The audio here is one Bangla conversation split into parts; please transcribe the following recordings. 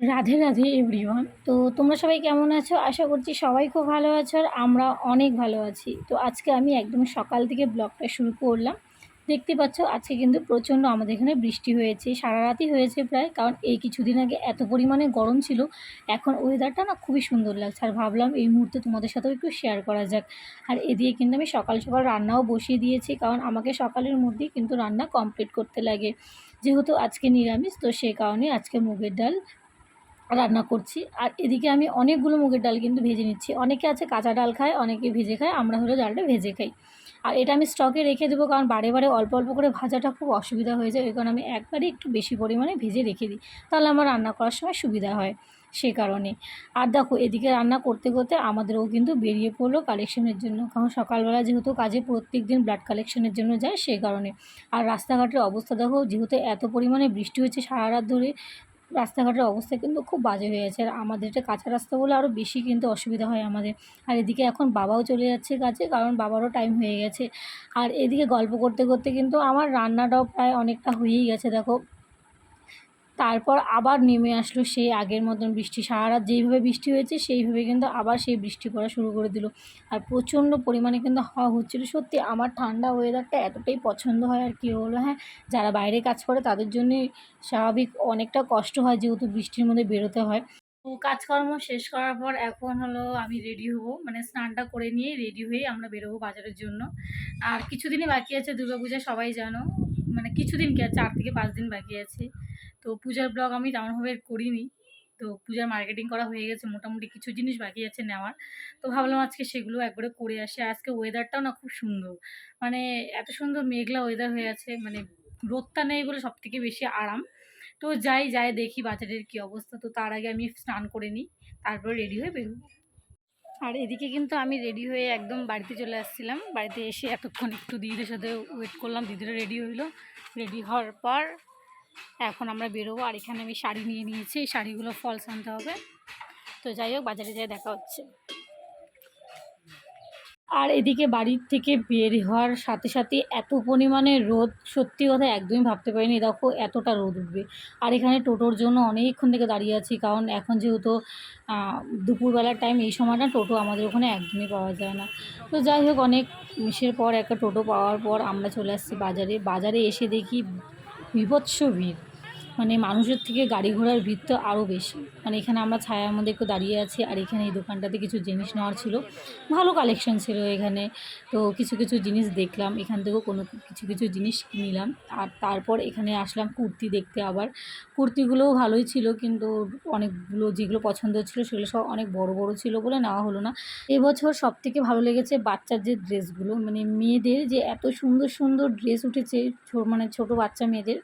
রাধে রাধে এভরিওয়ান তো তোমরা সবাই কেমন আছো? আশা করছি সবাই খুব ভালো আছো আর আমরা অনেক ভালো আছি। তো আজকে আমি একদম সকাল থেকে ব্লগটা শুরু করলাম। দেখতে পাচ্ছ, আজকে কিন্তু প্রচণ্ড আমাদের এখানে বৃষ্টি হয়েছে। সারা রাতই হয়েছে প্রায়, কারণ এই কিছুদিন আগে এত পরিমাণে গরম ছিল। এখন ওয়েদারটা না খুবই সুন্দর লাগছে। আর ভাবলাম এই মুহূর্তে তোমাদের সাথেও একটু শেয়ার করা যাক। আর এদিকে কিন্তু আমি সকাল সকাল রান্নাও বসিয়ে দিয়েছি, কারণ আমাকে সকালের মধ্যেই কিন্তু রান্না কমপ্লিট করতে লাগে। যেহেতু আজকে নিরামিষ, তো সে কারণে আজকে মুগের ডাল রান্না করছি। আর এদিকে আমি অনেকগুলো মুগের ডাল কিন্তু ভেজে নিচ্ছি। অনেকে আছে কাঁচা ডাল খায়, অনেকে ভেজে খায়, আমরা হলো ডালটা ভেজে খাই। আর এটা আমি স্টকে রেখে দেবো কারণ বারে বারে অল্প অল্প করে ভাজাটা খুব অসুবিধা হয়ে যায়। ওই কারণে আমি একবারে একটু বেশি পরিমাণে ভেজে রেখে দিই। তাহলে আমার রান্না করার সময় সুবিধা হয় সে কারণে। আর দেখো, এদিকে রান্না করতে করতে আমাদেরও কিন্তু বেরিয়ে পড়ল কালেকশনের জন্য। কারণ সকালবেলা যেহেতু কাজে প্রত্যেক দিন ব্লাড কালেকশনের জন্য যায় সে কারণে। আর রাস্তাঘাটের অবস্থা দেখো, যেহেতু এত পরিমাণে বৃষ্টি হয়েছে সারা রাত ধরে রাস্তাঘাটের অবস্থা কিন্তু খুব বাজে হয়ে গেছে। আর আমাদের এটা কাঁচা রাস্তা বলে আরও বেশি কিন্তু অসুবিধা হয় আমাদের। আর এদিকে এখন বাবাও চলে যাচ্ছে কাছে কারণ বাবারও টাইম হয়ে গেছে। আর এদিকে গল্প করতে করতে কিন্তু আমার রান্নাটাও প্রায় অনেকটা হয়েই গেছে, দেখো। তারপর আবার নেমে আসলো সেই আগের মতন বৃষ্টি। সারা রাত যেইভাবে বৃষ্টি হয়েছে, সেইভাবে কিন্তু আবার সেই বৃষ্টি পড়া শুরু করে দিল। আর প্রচণ্ড পরিমাণে কিন্তু হাওয়া হচ্ছিল। সত্যি আমার ঠান্ডা ওয়েদারটা এতটাই পছন্দ হয় আর কি হলো হ্যাঁ? যারা বাইরে কাজ করে তাদের জন্যে স্বাভাবিক অনেকটা কষ্ট হয় যেহেতু বৃষ্টির মধ্যে বেরোতে হয়। তো কাজকর্ম শেষ করার পর এখন হলো আমি রেডি হব। মানে স্নানটা করে নিয়ে রেডি হয়ে আমরা বেরোবো বাজারের জন্য। আর কিছুদিনই বাকি আছে, দুর্গাপূজা সবাই জানো। মানে কিছুদিন কি চার থেকে পাঁচ দিন বাকি আছে। তো পূজার ব্লগ আমি তেমনভাবে করিনি। তো পূজার মার্কেটিং করা হয়ে গেছে, মোটামুটি কিছু জিনিস বাকি আছে নেওয়ার। তো ভাবলাম আজকে সেগুলো একবারে করে আসি। আজকে ওয়েদারটাও না খুব সুন্দর। মানে এত সুন্দর মেঘলা ওয়েদার হয়ে আছে মানে রোদটা নেই বলে সব থেকে বেশি আরাম। তো যাই যাই দেখি বাজারের কি অবস্থা। তো তার আগে আমি স্নান করে নিই, তারপরে রেডি হয়ে বেরোবো আর এদিকে কিন্তু আমি রেডি হয়ে একদম বাড়িতে চলে আসছিলাম। বাড়িতে এসে এতক্ষণ একটু দিদিদের সাথে ওয়েট করলাম। দিদিরা রেডি হইল। রেডি হওয়ার পর এখন আমরা বেরোবো আর এখানে আমি শাড়ি নিয়ে নিয়েছি, এই শাড়িগুলো ফলস আনতে হবে। তো যাই হোক, বাজারে যাই দেখা হচ্ছে। আর এদিকে বাড়ির থেকে বের হওয়ার সাথে সাথে এত পরিমাণে রোদ, সত্যি কথা একদমই ভাবতে পারিনি, দেখো এতটা রোদ উঠবে। আর এখানে টোটোর জন্য অনেকক্ষণ থেকে দাঁড়িয়ে আছি, কারণ এখন যেহেতু দুপুরবেলার টাইম এই সময়টা টোটো আমাদের ওখানে একদমই পাওয়া যায় না। তো যাই হোক, অনেক মিশের পর একটা টোটো পাওয়ার পর আমরা চলে আসছি বাজারে। বাজারে এসে দেখি বিভৎস ভিড় মানে মানুষের থেকে গাড়ি ঘোড়ার ভিড় তো আরও বেশি। মানে এখানে আমরা ছায়ার মধ্যে একটু দাঁড়িয়ে আছি আর এখানে এই দোকানটাতে কিছু জিনিস নেওয়ার ছিল। ভালো কালেকশন ছিল এখানে। তো কিছু কিছু জিনিস দেখলাম। এখান থেকেও কোনো কিছু কিছু জিনিস নিলাম। আর তারপর এখানে আসলাম কুর্তি দেখতে আবার। কুর্তিগুলোও ভালোই ছিল কিন্তু অনেকগুলো যেগুলো পছন্দ ছিল সেগুলো সব অনেক বড় বড় ছিল বলে নেওয়া হলো না। এবছর সব থেকে ভালো লেগেছে বাচ্চার যে ড্রেসগুলো। মানে মেয়েদের যে এত সুন্দর সুন্দর ড্রেস উঠেছে মানে ছোট বাচ্চা মেয়েদের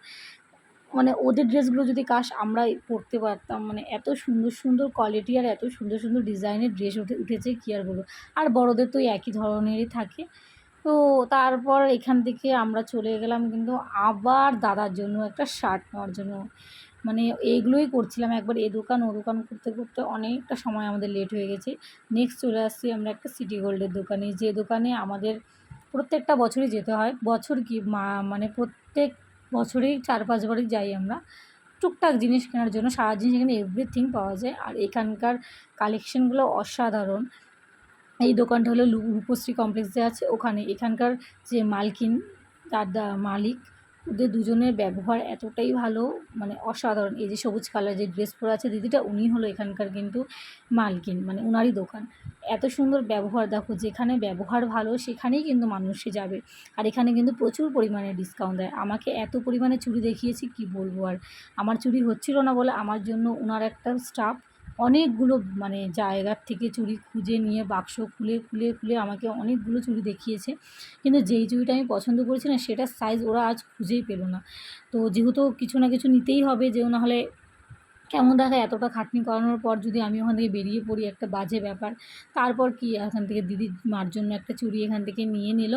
মানে ওদের ড্রেসগুলো যদি কাশ আমরাই পরতে পারতাম মানে এত সুন্দর সুন্দর কোয়ালিটি আর এত সুন্দর সুন্দর ডিজাইনের ড্রেস উঠে, উঠেছে কী আর বলব? আর বড়োদের তো একই ধরনেরই থাকে। তো তারপর এখান থেকে আমরা চলে গেলাম কিন্তু আবার দাদার জন্য একটা শার্ট নেওয়ার জন্য। মানে এইগুলোই করছিলাম একবার এ দোকান, ও দোকান করতে করতে অনেকটা সময় আমাদের লেট হয়ে গেছে। নেক্সট চলে আসছি আমরা একটা সিটি গোল্ডের দোকানে। যে দোকানে আমাদের প্রত্যেকটা বছরই যেতে হয়। বছর কি মানে প্রত্যেক বছরেই চার পাঁচবারই যাই আমরা। টুকটাক জিনিস কেনার জন্য সারা জিনিস এখানে এভরিথিং পাওয়া যায়। আর এখানকার কালেকশনগুলো অসাধারণ। এই দোকানটা হলো রূপশ্রী কমপ্লেক্সে আছে। ওখানে এখানকার যে মালকিন, তার মালিক ওদের দুজনের ব্যবহার এতটাই ভালো মানে অসাধারণ। এই যে সবুজ কালার যে ড্রেস পরে আছে দিদিটা, উনি হলো এখানকার কিন্তু মালকিন মানে ওনারই দোকান। এত সুন্দর ব্যবহার, দেখো যেখানে ব্যবহার ভালো সেখানেই কিন্তু মানুষে যাবে। আর এখানে কিন্তু প্রচুর পরিমাণে ডিসকাউন্ট দেয়। আমাকে এত পরিমাণে চুরি দেখিয়েছি, কি বলব আর? আমার চুরি হচ্ছিল না বলে আমার জন্য ওনার একটা স্টাফ অনেকগুলো মানে জায়গার থেকে চুড়ি খুঁজে নিয়ে বাক্স খুলে খুলে খুলে আমাকে অনেকগুলো চুড়ি দেখিয়েছে। কিন্তু যেই চুড়িটা আমি পছন্দ করেছি না সেটার সাইজ ওরা আজ খুঁজেই পেল না। তো যেহেতু কিছু না কিছু নিতেই হবে যে নাহলে কেমন দেখা এতটা খাটনি করানোর পর যদি আমি ওখান থেকে বেরিয়ে পড়ি একটা বাজে ব্যাপার, তারপর কি এখান থেকে দিদির মার জন্য একটা চুড়ি এখান থেকে নিয়ে নিল।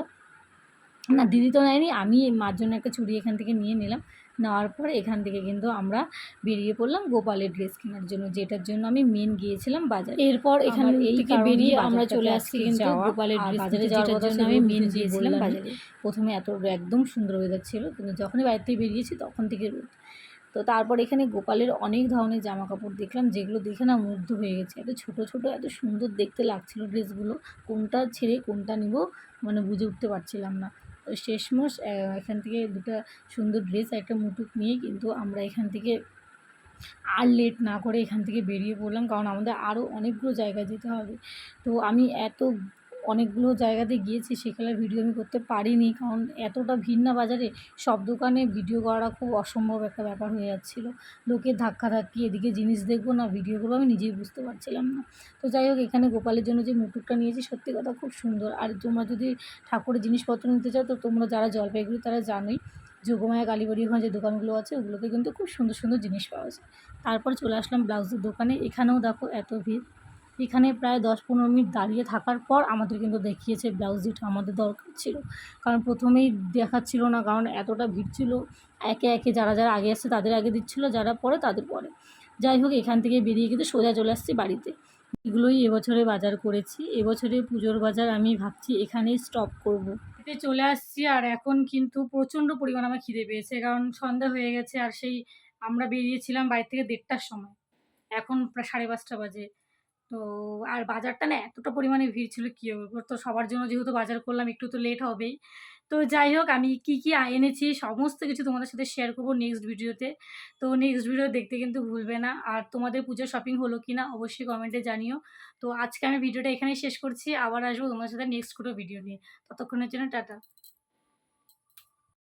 না, দিদি তো নেয়নি, আমি মার জন্য একটা চুড়ি এখান থেকে নিয়ে নিলাম। নেওয়ার পর এখান থেকে কিন্তু আমরা বেরিয়ে পড়লাম গোপালের ড্রেস কেনার জন্য যেটার জন্য আমি মেন গিয়েছিলাম বাজার। এরপর এখানে এই থেকে বেরিয়ে আমরা চলে আসছি কিন্তু গোপালের ড্রেস বাজারে যাওয়ার জন্য আমি মেন গিয়েছিলাম বাজারে। প্রথমে এত একদম সুন্দর ওয়েদার ছিল কিন্তু যখনই বাইরে থেকে বেরিয়েছি তখন থেকে রোদ। তো তারপর এখানে গোপালের অনেক ধরনের জামা কাপড় দেখলাম যেগুলো দেখে না মুগ্ধ হয়ে গেছে। এত ছোটো ছোটো এত সুন্দর দেখতে লাগছিল ড্রেসগুলো কোনটা ছেড়ে কোনটা নিব মানে বুঝে উঠতে পারছিলাম না। আহ, এখান থেকে দুটো সুন্দর ড্রেস একটা মুটুক নিয়ে কিন্তু আমরা এখান থেকে আর লেট না করে এখান থেকে বেরিয়ে পড়লাম। কারণ আমাদের আরও অনেকগুলো জায়গা যেতে হবে। তো আমি এত অনেকগুলো জায়গাতে গিয়েছি সেখানে ভিডিও আমি করতে পারিনি। কারণ এতটা ভিড় না বাজারে, সব দোকানে ভিডিও করা খুব অসম্ভব একটা ব্যাপার হয়ে যাচ্ছিল। লোকের ধাক্কাধাক্কি এদিকে জিনিস দেখব না ভিডিও করব, আমি নিজেই বুঝতে পারছিলাম না। তো যাই হোক, এখানে গোপালের জন্য যে মুটুকটা নিয়েছি, সত্যি কথা খুব সুন্দর। আর তোমরা যদি ঠাকুরের জিনিসপত্র নিতে চাও, তো তোমরা যারা জলপাইগুড়ি, তারা জানোই যোগমায়া, কালীবাড়ি ওখানে যে দোকানগুলো আছে, ওগুলোতে কিন্তু খুব সুন্দর সুন্দর জিনিস পাওয়া যায়। তারপর চলে আসলাম ব্লাউজের দোকানে। এখানেও দেখো এত ভিড়। এখানে প্রায় দশ পনেরো মিনিট দাঁড়িয়ে থাকার পর আমাদের কিন্তু দেখিয়েছে ব্লাউজ যেটা আমাদের দরকার ছিল। কারণ প্রথমেই দেখাচ্ছিল না, কারণ এতটা ভিড় ছিল। একে একে যারা যারা আগে আসছে তাদের আগে দিচ্ছিল, যারা পরে তাদের পরে। যাই হোক, এখান থেকে বেরিয়ে কিন্তু সোজা চলে আসছি বাড়িতে। এগুলোই এবছরে বাজার করেছি। এবছরে পুজোর বাজার আমি ভাবছি এখানেই স্টপ করব। এতে চলে আসছি আর এখন কিন্তু প্রচণ্ড পরিমাণ আমার খিদে পেয়েছে, কারণ সন্ধ্যা হয়ে গেছে আর সেই আমরা বেরিয়েছিলাম বাড়ি থেকে দেড়টার সময়। এখন প্রায় সাড়ে পাঁচটা বাজে। তো আর বাজারটা না এতটা পরিমাণে ভিড় ছিল কী হবে? তো সবার জন্য যেহেতু বাজার করলাম, একটু তো লেট হবেই। তো যাই হোক, আমি কী কী এনেছি সমস্ত কিছু তোমাদের সাথে শেয়ার করব নেক্সট ভিডিওতে তো। নেক্সট ভিডিও দেখতে কিন্তু ভুলবে না। আর তোমাদের পুজোর শপিং হলো কি না অবশ্যই কমেন্টে জানিও। তো আজকে আমি ভিডিওটা এখানেই শেষ করছি। আবার আসব তোমাদের সাথে নেক্সট কোনো ভিডিও নিয়ে। ততক্ষণের জন্য টাটা।